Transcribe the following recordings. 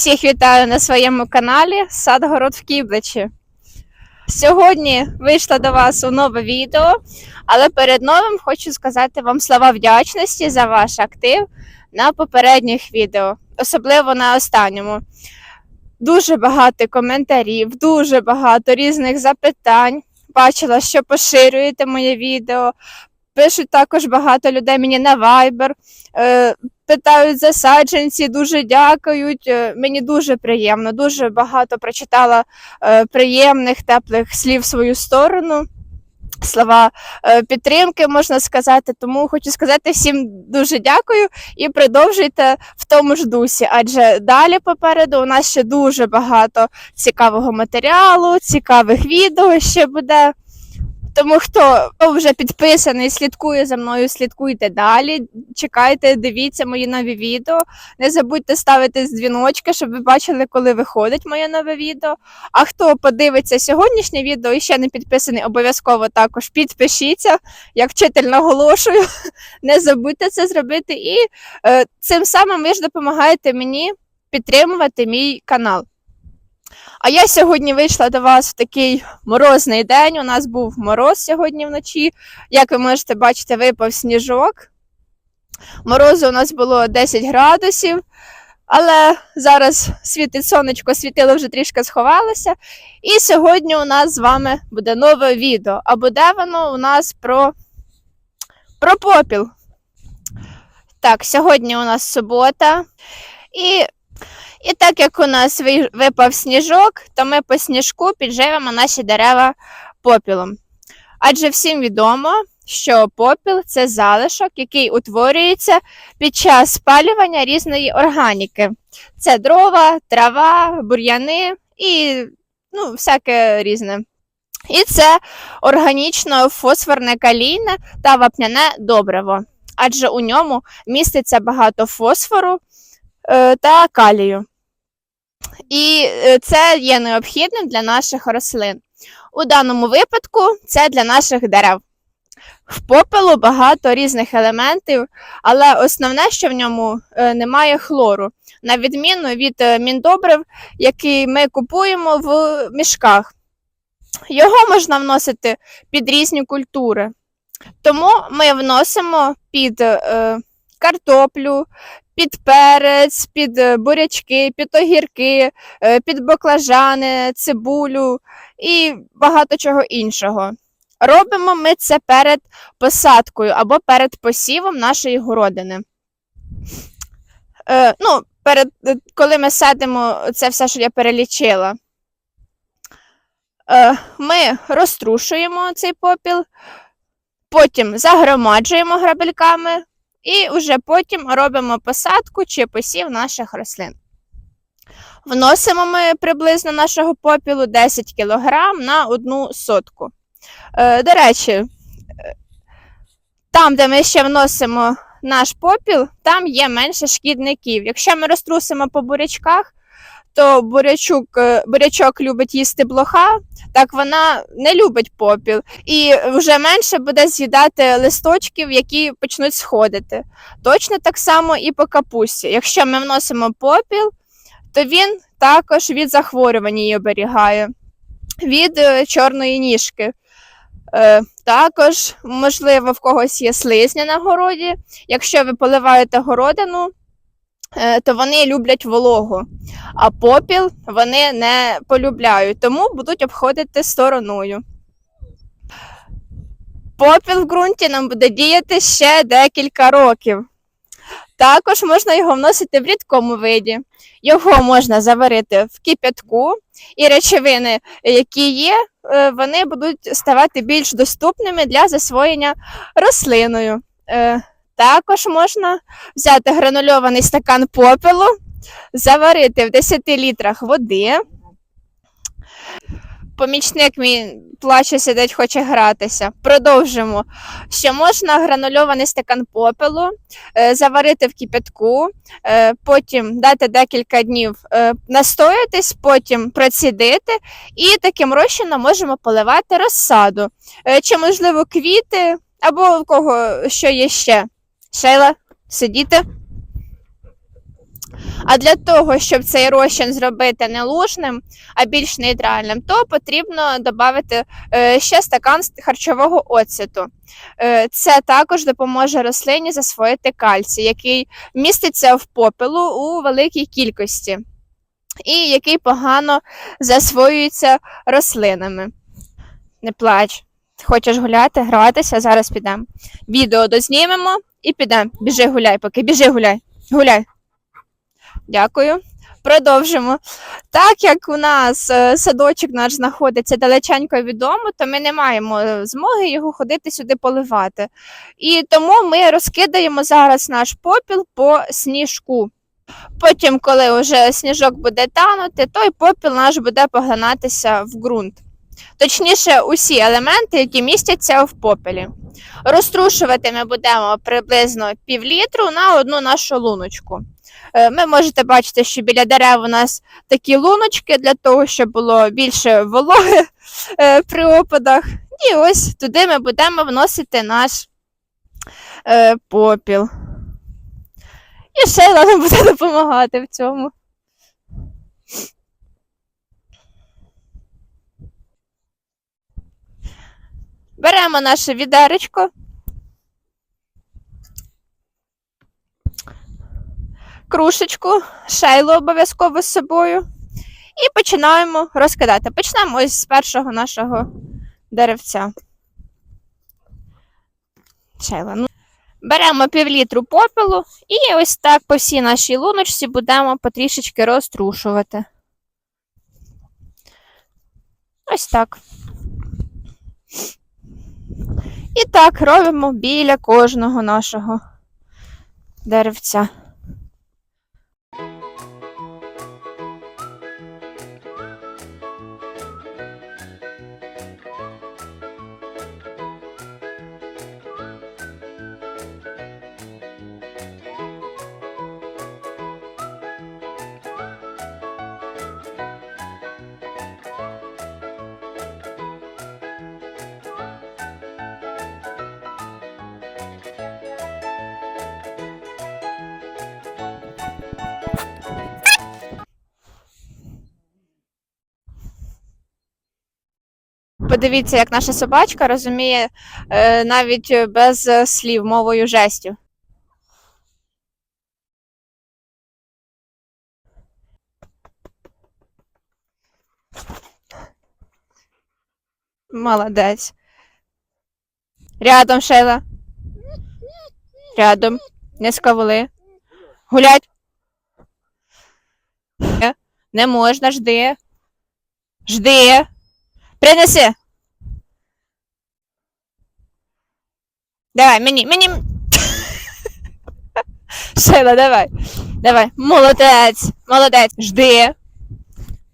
Всіх вітаю на своєму каналі Садгород в Кібличі. Сьогодні вийшла до вас у нове відео, але перед новим хочу сказати вам слова вдячності за ваш актив на попередніх відео, особливо на останньому. Дуже багато коментарів, дуже багато різних запитань. Бачила, що поширюєте моє відео. Пишуть також багато людей мені на Viber. Питають за саджанці, дуже дякують. Е, Мені дуже приємно, дуже багато прочитала е, приємних, теплих слів в свою сторону. Слова е, підтримки, можна сказати. Тому хочу сказати всім дуже дякую і продовжуйте в тому ж дусі, адже далі попереду у нас ще дуже багато цікавого матеріалу, цікавих відео ще буде. Тому хто вже підписаний, слідкує за мною, слідкуйте далі. Чекайте, дивіться мої нові відео. Не забудьте ставити дзвіночки, щоб ви бачили, коли виходить моє нове відео. А хто подивиться сьогоднішнє відео і ще не підписаний, обов'язково також підпишіться. Як вчитель наголошую, не забудьте це зробити. І е, цим самим ви ж допомагаєте мені підтримувати мій канал. А я сьогодні вийшла до вас в такий морозний день. У нас був мороз сьогодні вночі. Як ви можете бачити, випав сніжок. Морозу у нас було 10 градусів, але зараз світить сонечко, світило вже трішки сховалося. І сьогодні у нас з вами буде нове відео. А буде воно у нас про, про попіл. Так, сьогодні у нас субота. І і так як у нас випав сніжок, то ми по сніжку підживемо наші дерева попілом. Адже всім відомо, що попіл це залишок, який утворюється під час спалювання різної органіки. Це дрова, трава, бур'яни і ну, всяке різне. І це органічно фосфорне калійне та вапняне добриво, адже у ньому міститься багато фосфору е, та калію. І е, це є необхідним для наших рослин. У даному випадку це для наших дерев. В попелу багато різних елементів, але основне, що в ньому е, немає хлору, на відміну від е, міндобрив, які ми купуємо в мішках. Його можна вносити під різні культури. Тому ми вносимо під картоплю, під перець, під е, бурячки, під огірки, е, під баклажани, цибулю і багато чого іншого. Робимо ми це перед посадкою або перед посівом нашої городини. Е, ну, перед, коли ми садимо це все, що я перелічила, ми розтрушуємо цей попіл, потім загромаджуємо грабельками, і вже потім робимо посадку чи посів наших рослин. Вносимо ми приблизно нашого попілу 10 кг на одну сотку. Е, до речі, е, там, де ми ще вносимо наш попіл, там є менше шкідників. Якщо ми розтрусимо по бурячках, то бурячок, е, бурячок любить їсти блоха, так вона не любить попіл. І вже менше буде з'їдати листочків, які почнуть сходити. Точно так само і по капусті. Якщо ми вносимо попіл, то він також від захворювань її оберігає, від е, чорної ніжки. Е, також, можливо, в когось є слизня на городі. Якщо ви поливаєте городину, то вони люблять вологу, а попіл вони не полюбляють, тому будуть обходити стороною. Попіл в ґрунті нам буде діяти ще декілька років. Також можна його вносити в рідкому виді. Його можна заварити в кип'ятку, і речовини, які є, е, вони будуть ставати більш доступними для засвоєння рослиною. Також можна взяти гранульований стакан попелу, заварити в 10 літрах води. Помічник мій плаче, сидить, хоче гратися. Продовжимо. Ще можна гранульований стакан попелу е, заварити в кипятку, е, потім дати декілька днів е, настоятись, потім процідити, і таким розчином можемо поливати розсаду. Чи, можливо, квіти, або в кого що є ще. Шейла, сидіти. А для того, щоб цей розчин зробити не лужним, а більш нейтральним, то потрібно додати е, ще стакан харчового оцету. Е, Це також допоможе рослині засвоїти кальцій, який міститься в попелу у великій кількості і який погано засвоюється рослинами. Не плач. Хочеш гуляти, гратися, зараз підемо. Відео дознімемо і підемо. Біжи гуляй, поки біжи гуляй. Гуляй. Дякую. Продовжимо. Так як у нас е, садочок наш знаходиться далеченько від дому, то ми не маємо е, змоги його ходити сюди поливати. І тому ми розкидаємо зараз наш попіл по сніжку. Потім, коли вже сніжок буде танути, той попіл наш буде поглинатися в ґрунт. Точніше, усі елементи, які містяться в попелі. Розтрушувати ми будемо приблизно пів літру на одну нашу луночку. Е, Ви можете бачити, що біля дерев у нас такі луночки для того, щоб було більше вологи е, при опадах. І ось туди ми будемо вносити наш е, попіл. І Шейла нам буде допомагати в цьому. Беремо наше відеречко. Крушечку, шейлу обов'язково з собою. І починаємо розкидати. Почнемо ось з першого нашого деревця. Шейла. Ну, беремо півлітру попелу і ось так по всій нашій луночці будемо потрішечки розтрушувати. Ось так. І так робимо біля кожного нашого деревця. Подивіться, як наша собачка розуміє е, навіть без е, слів мовою жестів. Молодець. Рядом, Шейла. Рядом. Не скавули. Гулять. Е, Не можна, жди. Жди. Принеси. Давай, мені, мені. Шейла, давай. Давай. Молодець. Молодець. Жди.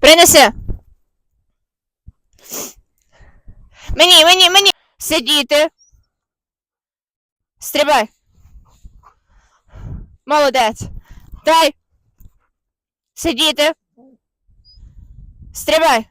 Принеси. Мені, мені, мені. Сидіти. Стрибай. Молодець. Дай. Сидіти. Стрибай.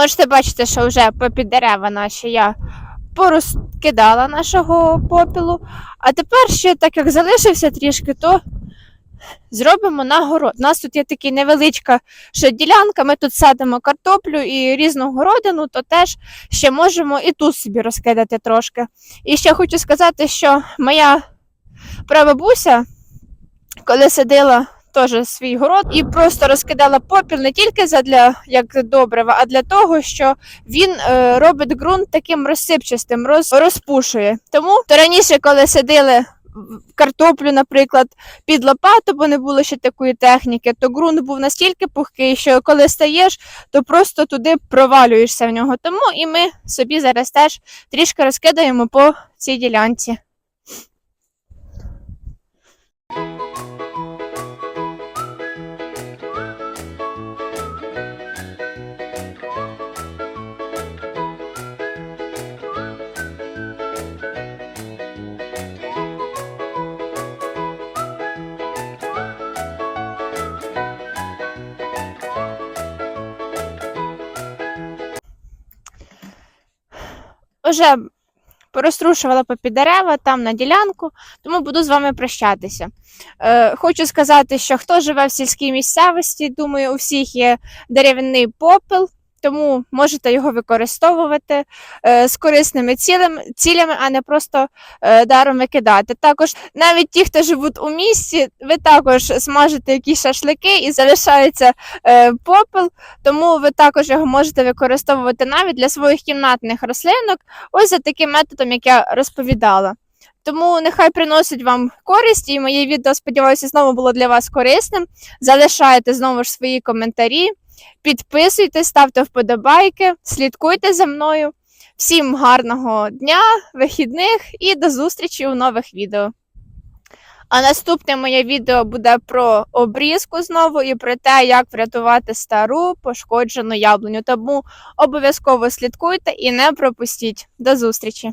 Можете бачити, що вже попід дерева наші я порозкидала нашого попілу. А тепер ще, так як залишився трішки, то зробимо на город. У нас тут є така невеличка ще ділянка, ми тут садимо картоплю і різну городину, то теж ще можемо і тут собі розкидати трошки. І ще хочу сказати, що моя прабабуся, коли садила теж свій город і просто розкидала попіл не тільки задля як добрива, а для того, що він е, робить ґрунт таким розсипчастим, роз, розпушує. Тому то раніше, коли садили в- картоплю, наприклад, під лопату, бо не було ще такої техніки, то ґрунт був настільки пухкий, що коли стаєш, то просто туди провалюєшся в нього. Тому і ми собі зараз теж трішки розкидаємо по цій ділянці. Уже порозтрушувала попід дерева там на ділянку, тому буду з вами прощатися. Е, хочу сказати, що хто живе в сільській місцевості, думаю, у всіх є дерев'яний попел, тому можете його використовувати е, з корисними цілями, а не просто е, даром викидати. Також навіть ті, хто живуть у місті, ви також смажите якісь шашлики і залишається е, попел, тому ви також його можете використовувати навіть для своїх кімнатних рослинок, ось за таким методом, як я розповідала. Тому нехай приносить вам користь, і моє відео, сподіваюся, знову було для вас корисним. Залишайте знову ж свої коментарі, підписуйтесь, ставте вподобайки, слідкуйте за мною. Всім гарного дня, вихідних і до зустрічі у нових відео. А наступне моє відео буде про обрізку знову і про те, як врятувати стару пошкоджену яблуню. Тому обов'язково слідкуйте і не пропустіть. До зустрічі!